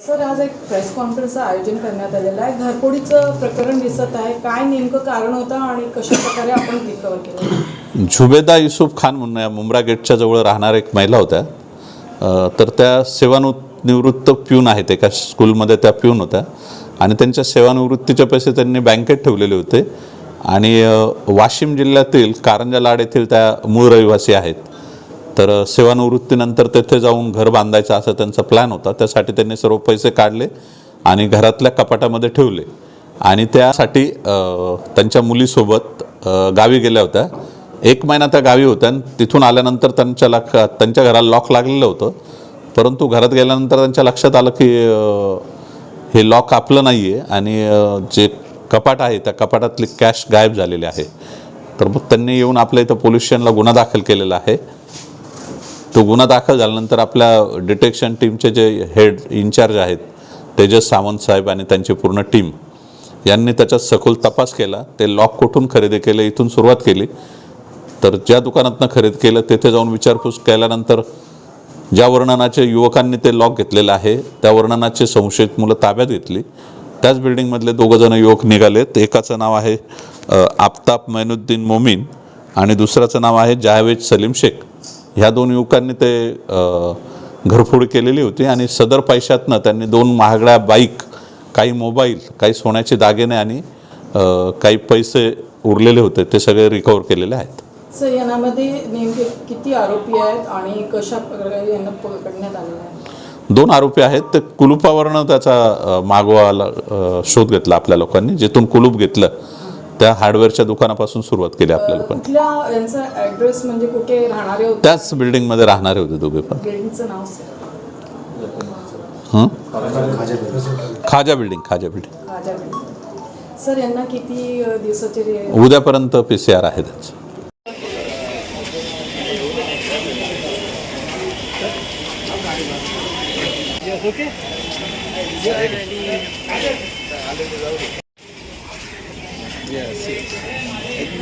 Sir आज एक press कॉन्फरन्सचं आयोजन करण्यात आलेलं आहे. घरफोडीचं प्रकरण दिसत आहे. काय नेमकं कारण होतं आणि कशा प्रकारे आपण रिकवर केलं? झुबेदा युसुफ खान म्हणून या मुंब्रा गेटच्या जवळ राहणाऱ्या एक महिला होत्या. तर त्या सेवानिवृत्त प्यून आहेत. एका स्कूलमध्ये त्या प्यून होत्या. आणि त्यांच्या सेवानिवृत्तीचे पैसे त्यांनी बँकेत ठेवलेले होते. आणि वाशिम जिल्ह्यातील कारंजा लाड येथील त्या मूळ रहिवासी आहेत. तर सेवानिवृत्तीनंतर तेथे जाऊन घर बांधायचं असं त्यांचा प्लॅन होता. त्यासाठी त्यांनी सर्व पैसे काढले आणि घरातल्या कपाटामध्ये ठेवले. आणि त्यासाठी त्यांच्या मुलीसोबत गावी गेल्या होत्या. एक महिना त्या गावी होत्या आणि तिथून आल्यानंतर त्यांच्या लक त्यांच्या घराला लॉक लागलेलं होतं. परंतु घरात गेल्यानंतर त्यांच्या लक्षात आलं की हे लॉक आपलं नाही आहे आणि जे कपाट आहे त्या कपाटातली कॅश गायब झालेली आहे. तर मग त्यांनी येऊन आपल्या इथं पोल्युशनला स्टेशनला गुन्हा दाखल केलेला आहे. तो गुन्हा दाखल झाल्यानंतर आपल्या डिटेक्शन टीमचे जे हेड इन्चार्ज आहेत तेजस सावंत साहेब आणि त्यांची पूर्ण टीम यांनी त्याच्यात सखोल तपास केला. ते लॉक कुठून खरेदी केले इथून सुरुवात केली. तर ज्या दुकानातनं खरेदी केलं तेथे जाऊन विचारपूस केल्यानंतर ज्या वर्णनाचे युवकांनी ते लॉक घेतलेलं आहे त्या वर्णनाचे संशयित मुलं ताब्यात घेतली. त्याच बिल्डिंगमधले दोघंजण युवक निघालेत एकाचं नाव आहे आफताब मैनुद्दीन मोमीन आणि दुसऱ्याचं नाव आहे जावेद सलीम शेख. ह्या दोन युवकांनी ते घरफोड केलेली होती आणि सदर पैशातनं त्यांनी दोन महागड्या बाईक काही मोबाईल काही सोन्याचे दागिने आणि काही पैसे उरलेले होते ते सगळे रिकवर केलेले आहेत. सर यामध्ये नेमके किती आरोपी आहेत आणि कशा प्रकारे यांना पकडण्यात आलेलं आहे? दोन आरोपी आहेत. ते कुलुपावरनं त्याचा अ, शोध घेतला आपल्या लोकांनी जिथून कुलूप घेतलं. त्या हार्डवेअरच्या दुकानापासून सुरुवात केली आपल्या लोकांनी कुठल्या यांचा ॲड्रेस म्हणजे कुठे राहणारे होते? त्याच बिल्डिंगमध्ये राहणारे होते दोघे पण. बिल्डिंगचं नाव सर हं? Khaja building Khaja building Raja building sir यांना किती अ, दिवसाचे रे- उद्यापर्यंत पी सी आर आहे त्याचं. Yes.